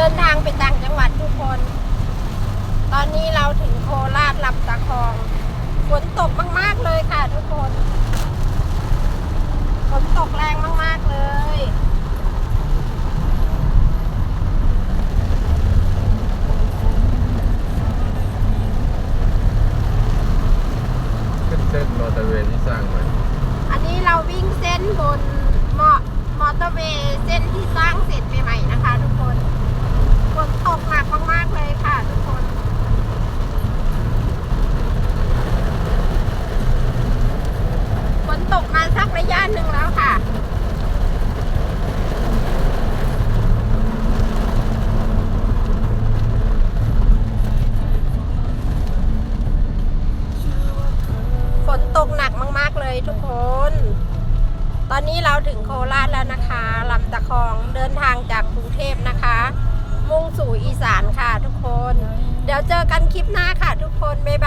เดินทางไปต่างจังหวัดทุกคน ตอนนี้เราถึงโคราชลำตะคอง ฝนตกมาก ๆ เลยค่ะทุกคน ฝนตกแรงมาก ๆ เลยขึ้นเส้นมอเตอร์เวย์ที่สร้างใหม่อันนี้เราวิ่งเส้นบนมอมอเตอร์เวย์เส้นที่สร้างเสร็จใหม่ๆนะคะ ทุกคน ฝนตกหนักมาก ๆ เลยค่ะทุกคน ฝนตกมาสักระยะหนึ่งแล้วค่ะ ฝนตกหนักมาก ๆ เลยทุกคน ตอนนี้เราถึงโคราชแล้วนะคะลำตะคองเดินทางจากกรุงเทพนะคะ มุ่งสู่อีสานค่ะทุกคน เดี๋ยวเจอกันคลิปหน้าค่ะทุกคนบ๊าย